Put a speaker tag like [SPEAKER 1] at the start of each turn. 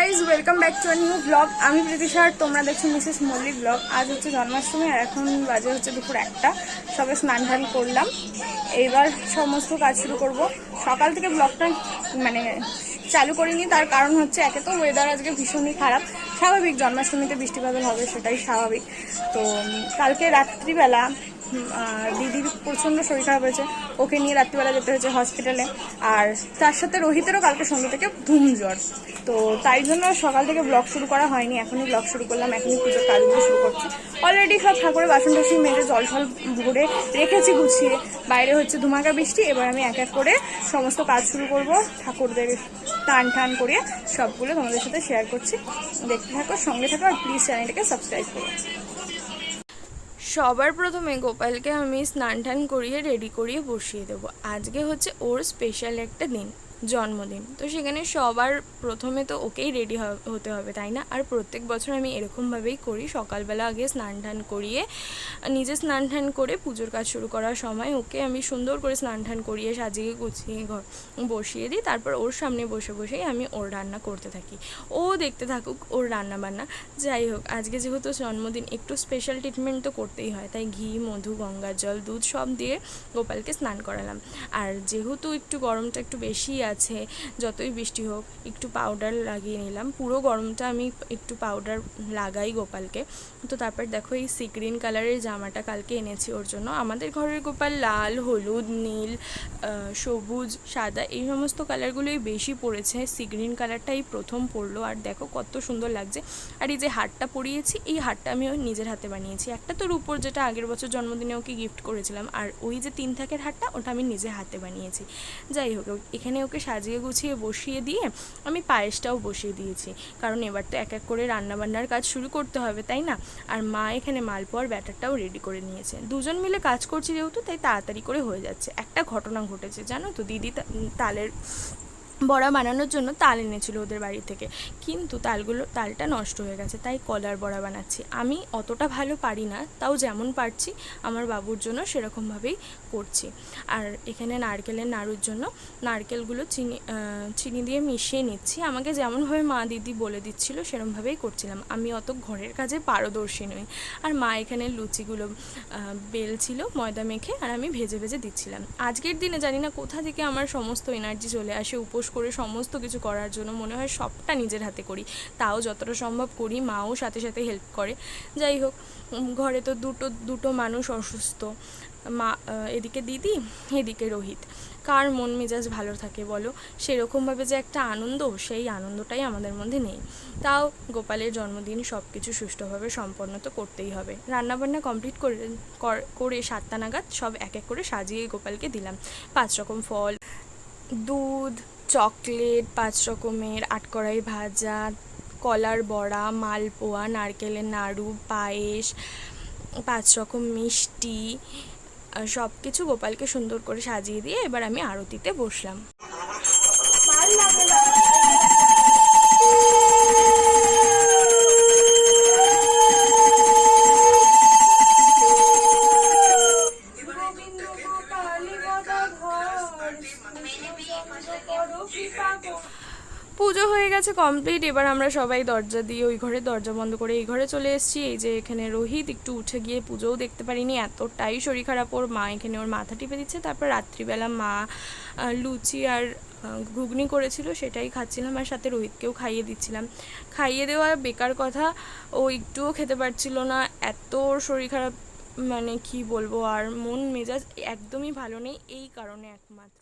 [SPEAKER 1] Guys welcome back to new blog আমি প্রীতিশা আর তোমরা দেখছ মিসেস মল্লিক ব্লগ আজ হচ্ছে জন্মাষ্টমী আর এখন বাজে হচ্ছে দুপুর একটা। সবে স্নান টান করলাম। এইবার সমস্ত কাজ শুরু করব। সকাল থেকে ব্লগটা মানে চালু করিনি। তার কারণ হচ্ছে একে তো ওয়েদার আজকে ভীষণই খারাপ। স্বাভাবিক, জন্মাষ্টমীতে বৃষ্টি বাদল হবে সেটাই স্বাভাবিক। তো কালকে রাত্রিবেলা দিদির প্রচণ্ড শরীর খারাপ হয়েছে। ওকে নিয়ে রাত্রিবেলা যেতে হয়েছে হসপিটালে আর তার সাথে রোহিতেরও কালকে সন্ধ্যা থেকে ধুম জ্বর তো তাই জন্য সকাল থেকে ব্লগ শুরু করা হয়নি। এখনই ব্লগ শুরু করলাম। এখনই পুজোর কাজগুলো শুরু করছি। অলরেডি সব ঠাকুরের বাসন টাসন মেজে জল ফল ভরে রেখেছি গুছিয়ে। বাইরে হচ্ছে ধুমাকা বৃষ্টি। এবার আমি এক এক করে সমস্ত কাজ শুরু করব। ঠাকুরদের টান টান করে সবগুলো তোমাদের সাথে শেয়ার করছি। দেখতে থাকো, সঙ্গে থাকো, আর প্লিজ চ্যানেলটাকে সাবস্ক্রাইব করো। সবার প্রথমে গোপালকে আমি স্নান টান করিয়ে রেডি করিয়ে বসিয়ে দেবো। আজকে হচ্ছে ওর স্পেশাল একটা দিন। জন্মদিন। তো সেখানে সবার প্রথমে তো ওকেই রেডি হতে হবে, তাই না? আর প্রত্যেক বছর আমি এরকমভাবেই করি। সকালবেলা আগে স্নান টান করিয়ে, নিজে স্নান টান করে পুজোর কাজ শুরু করার সময় ওকে আমি সুন্দর করে স্নান টান করিয়ে সাজিয়ে গুছিয়ে ঘর বসিয়ে দিই। তারপর ওর সামনে বসে বসেই আমি ওর রান্না করতে থাকি। ও দেখতে থাকুক ওর রান্না বান্না যাই হোক, আজকে যেহেতু জন্মদিন, একটু স্পেশাল ট্রিটমেন্ট তো করতেই হয়। তাই ঘি, মধু, গঙ্গার জল, দুধ সব দিয়ে গোপালকে স্নান করালাম। আর যেহেতু একটু গরমটা একটু বেশি আছে, যতই বৃষ্টি হোক, একটু পাউডার লাগিয়ে নিলাম। পুরো গরমটা আমি একটু পাউডার লাগাই গোপালকে। তো তারপর দেখো এই সি গ্রিন কালারের জামাটা কালকে এনেছি ওর জন্য। আমাদের ঘরের গোপাল লাল, হলুদ, নীল সবুজ, সাদা, এই সমস্ত কালারগুলোই বেশি পড়েছে সি গ্রিন কালারটাই প্রথম পড়ল আর দেখো কত সুন্দর লাগছে। আর এই যে হারটা পরিয়েছি, এই হারটা আমি নিজের হাতে বানিয়েছি। একটা তো রূপোর যেটা আগের বছর জন্মদিনে ওকে গিফট করেছিলাম। আর ওই যে তিন থাকের হারটা, ওটা আমি নিজে হাতে বানিয়েছি। যাই হোক, এখানে ওকে সাজিয়ে গুছিয়ে বসিয়ে দিয়ে আমি পায়েসটাও বসিয়ে দিয়েছি। কারণ এবার তো এক এক করে রান্নাবান্নার কাজ শুরু করতে হবে, তাই না? আর মা এখানে মালপোয়ার ব্যাটারটাও রেডি করে নিয়েছে দুজন মিলে কাজ করছি যেহেতু, তাই তাড়াতাড়ি করে হয়ে যাচ্ছে। একটা ঘটনা ঘটেছে, জানো তো? দিদি তালের বড়া বানানোর জন্য তাল এনেছিল ওদের বাড়ি থেকে। কিন্তু তালগুলো, তালটা নষ্ট হয়ে গেছে, তাই কলার বড়া বানাচ্ছি। আমি অতটা ভালো পারি না, তাও যেমন পারছি, আমার বাবুর জন্য সেরকমভাবেই করছি। আর এখানে নারকেলের নাড়ুর জন্য নারকেলগুলো চিনি চিনি দিয়ে মিশিয়ে নিচ্ছি। আমাকে যেমনভাবে মা দিদি বলে দিচ্ছিল সেরমভাবেই করছিলাম। আমি অত ঘরের কাজে পারদর্শী নই। আর মা এখানে লুচিগুলো বেলছিল, ময়দা মেখে, আর আমি ভেজে ভেজে দিচ্ছিলাম। আজকের দিনে জানি না কোথা থেকে আমার সমস্ত এনার্জি চলে আসে, উপোস করে সমস্ত কিছু করার জন্য মনে হয় সবটা নিজের হাতে করি। তাও যতটা সম্ভব করি, মাও সাথে সাথে হেল্প করে। যাই হোক ঘরে তো দুটো দুটো মানুষ অসুস্থ। মা এদিকে দিদি, এদিকে রোহিত। কার মন মেজাজ ভালো থাকে বলো? সেরকমভাবে যে একটা আনন্দ, সেই আনন্দটাই আমাদের মধ্যে নেই। তাও গোপালের জন্মদিন সব কিছু সুষ্ঠুভাবে সম্পন্ন তো করতেই হবে। রান্নাবান্না কমপ্লিট করে, কর- সাতটা নাগাদ সব এক এক করে সাজিয়ে গোপালকে দিলাম। পাঁচ রকম ফল, দুধ চকলেট, পাঁচ রকমের আটকড়াই ভাজা, কলার বড়া, মালপোয়া, নারকেলের নাড়ু, পায়েস, পাঁচ রকম মিষ্টি সব কিছু গোপালকে সুন্দর করে সাজিয়ে দিয়ে এবার আমি আরতিতে বসলাম। পুজো হয়ে গেছে কমপ্লিট এবার আমরা সবাই দরজা দিয়ে ওই ঘরে দরজা বন্ধ করে এই ঘরে চলে এসেছি। এই যে এখানে রোহিত একটু উঠে গিয়ে পুজোও দেখতে পারিনি, এতটাই শরীর খারাপ। ওর মা এখানে ওর মাথা টিপে দিচ্ছে, তারপর রাত্রিবেলা মা লুচি আর ঘুগনি করেছিল, সেটাই খাচ্ছিলাম আর সাথে রোহিতকেও খাইয়ে দিচ্ছিলাম। খাইয়ে দেওয়া বেকার কথা, ও একটুও খেতে পারছিল না, এত শরীর খারাপ মানে কি বলব আর মন মেজাজ একদমই ভালো নেই, এই কারণে একমাত্র।